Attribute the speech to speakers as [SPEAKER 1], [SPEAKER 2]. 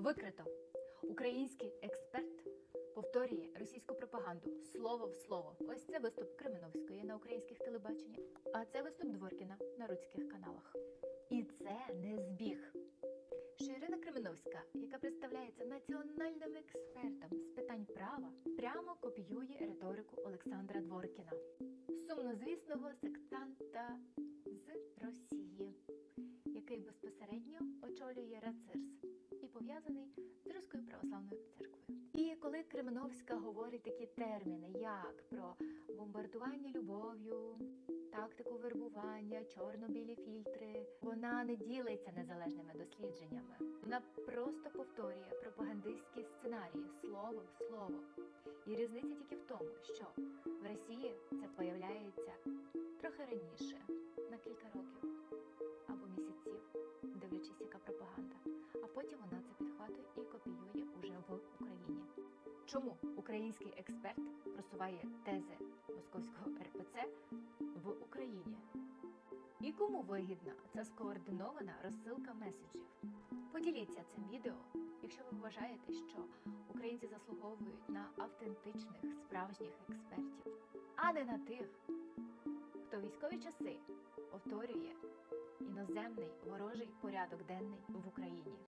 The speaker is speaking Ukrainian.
[SPEAKER 1] Викрито. Український експерт повторює російську пропаганду слово в слово. Ось це виступ Кременовської на українських телебаченнях, а це виступ Дворкіна на руських каналах. І це не збіг. Що Ірина Кременовська, яка представляється національним експертом з питань права, прямо копіює риторику Олександра Дворкіна, сумнозвісного сектанта з Росії, який безпосередньо очолює РАЦИРС пов'язаний з Руською православною церквою. І коли Кременовська говорить такі терміни, як про бомбардування любов'ю, тактику вербування, чорно-білі фільтри, вона не ділиться незалежними дослідженнями. Вона просто повторює пропагандистські сценарії слово в слово. І різниця тільки в тому, що Чому український експерт просуває тези московського РПЦ в Україні? І кому вигідна ця скоординована розсилка меседжів? Поділіться цим відео, якщо ви вважаєте, що українці заслуговують на автентичних справжніх експертів, а не на тих, хто військові часи повторює іноземний ворожий порядок денний в Україні.